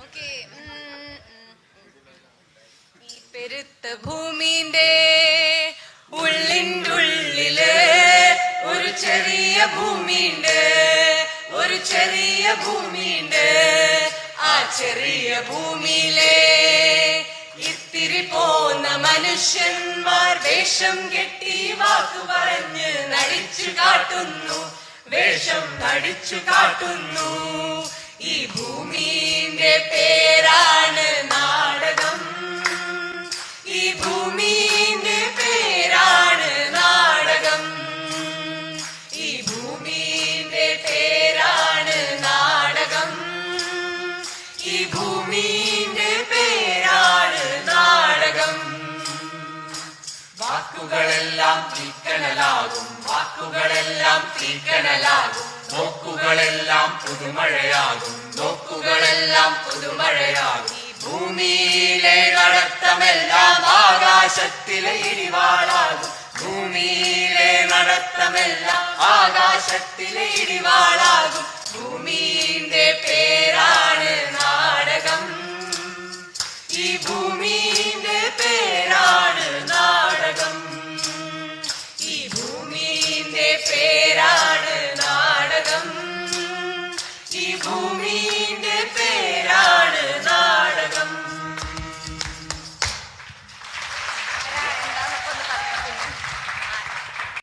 Okay ഈ പെരുത്ത ഭൂമിന്റെ ഉള്ളിന്റെ ഉള്ളിൽ ഒരു ചെറിയ ഭൂമിയുണ്ട്. ഒരു ചെറിയ ഭൂമിയുണ്ട്. ആ ചെറിയ ഭൂമിയിലെ ഇത്തിരി പോന്ന മനുഷ്യന്മാർ വേഷം കെട്ടി വാക്ക് പറഞ്ഞ് നടിച്ചു കാട്ടുന്നു. വേഷം നടിച്ചു കാട്ടുന്നു. ഈ ഭൂമിന്റെ പേരാണ് നാടകം. ഈ ഭൂമിന്റെ പേരാണ് നാടകം. ഈ ഭൂമിന്റെ പേരാണ് നാടകം. ഈ ഭൂമിന്റെ പേരാണ് നാടകം. വാക്കുകളെല്ലാം തീക്കണലാകും വാക്കുകളെല്ലാം തീക്കണലാകും. നോക്കുകളെല്ലാം പുതുമഴയാകും. നോക്കുകളെല്ലാം പുതുമഴയാകും. ഭൂമിയിലെ നടത്തമെല്ലാം ആകാശത്തിലെ ഇടിവാളാകും. ഭൂമിയിലെ നടത്തമെല്ലാം ആകാശത്തിലെ ഇടിവാളാകും. ഭൂമിന്റെ പേരാണ് നാടകം. ഈ ഭൂമിന്റെ